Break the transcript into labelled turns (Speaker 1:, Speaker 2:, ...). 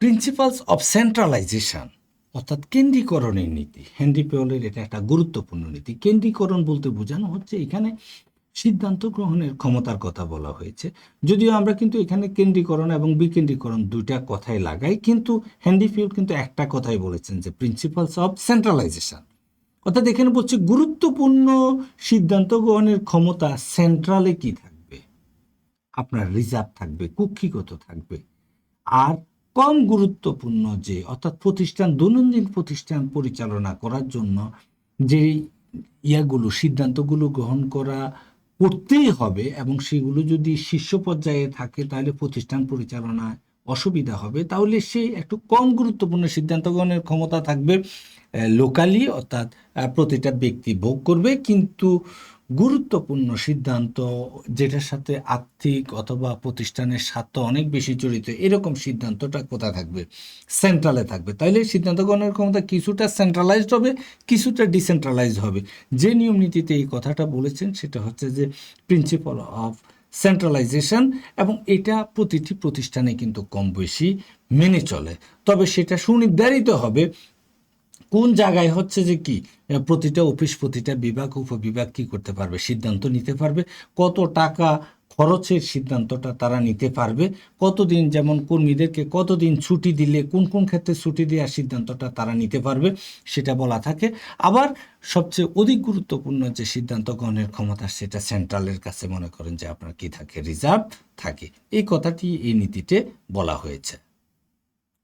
Speaker 1: Principles of centralisation অর্থাৎ কেন্দ্রীকরণের নীতি। Henry পেওলের এটা একটা গুরুত্বপূর্ণ নীতি। কেন্দ্রীকরণ বলতে বোঝানো হচ্ছে এখানে সিদ্ধান্ত গ্রহণের ক্ষমতার কথা বলা হয়েছে। যদিও আমরা কিন্তু এখানে কেন্দ্রীকরণ এবং বিকেন্দ্রীকরণ দুইটা কথাই লাগাই, কিন্তু হেনরি ফিউল কিন্তু একটা কথাই বলেছেন যে প্রিন্সিপালস অফ সেন্ট্রালাইজেশন অর্থাৎ এখানে বলছে গুরুত্বপূর্ণ সিদ্ধান্ত গ্রহণের ক্ষমতা সেন্ট্রালে কি থাকবে? আপনার রিজার্ভ থাকবে, কুক্ষিগত থাকবে। আর কম গুরুত্বপূর্ণ যে, অর্থাৎ প্রতিষ্ঠান, দৈনন্দিন প্রতিষ্ঠান পরিচালনা করার জন্য যে ইয়াগুলো, সিদ্ধান্তগুলো গ্রহণ করা করতেই হবে এবং সেগুলো যদি শীর্ষ পর্যায়ে থাকে, তাহলে প্রতিষ্ঠান পরিচালনায় অসুবিধা হবে, তাহলে সে একটু কম গুরুত্বপূর্ণ সিদ্ধান্ত গ্রহণের ক্ষমতা থাকবে লোকালি অর্থাৎ প্রতিটা ব্যক্তি ভোগ করবে, কিন্তু গুরুত্বপূর্ণ সিদ্ধান্ত যেটার সাথে আর্থিক অথবা প্রতিষ্ঠানের স্বার্থ অনেক বেশি জড়িত, এরকম সিদ্ধান্তটা কোথায় থাকবে? সেন্ট্রালে থাকবে। তাইলে সিদ্ধান্ত গ্রহণের ক্ষমতা কিছুটা সেন্ট্রালাইজড হবে, কিছুটা ডিসেন্ট্রালাইজড হবে। যে নিয়ম নীতিতে এই কথাটা বলেছেন, সেটা হচ্ছে যে প্রিন্সিপাল অফ সেন্ট্রালাইজেশন এবং এটা প্রতিটি প্রতিষ্ঠানে কিন্তু কম বেশি মেনে চলে। তবে সেটা সুনির্ধারিত হবে কোন জায়গায় হচ্ছে যে কি প্রতিটা অফিস, প্রতিটা বিভাগ, উপবিভাগ কি করতে পারবে, সিদ্ধান্ত নিতে পারবে, কত টাকা খরচের সিদ্ধান্তটা তারা নিতে পারবে। কতদিন যেমন কর্মীদেরকে কতদিন ছুটি দিলে, কোন কোন ক্ষেত্রে ছুটি দেওয়ার সিদ্ধান্তটা তারা নিতে পারবে, সেটা বলা থাকে। আবার সবচেয়ে অধিক গুরুত্বপূর্ণ যে সিদ্ধান্ত গ্রহণের ক্ষমতা, সেটা সেন্ট্রালের কাছে মনে করেন যে আপনার কি থাকে, রিজার্ভ থাকে। এই কথাটি এই নীতিতে বলা হয়েছে।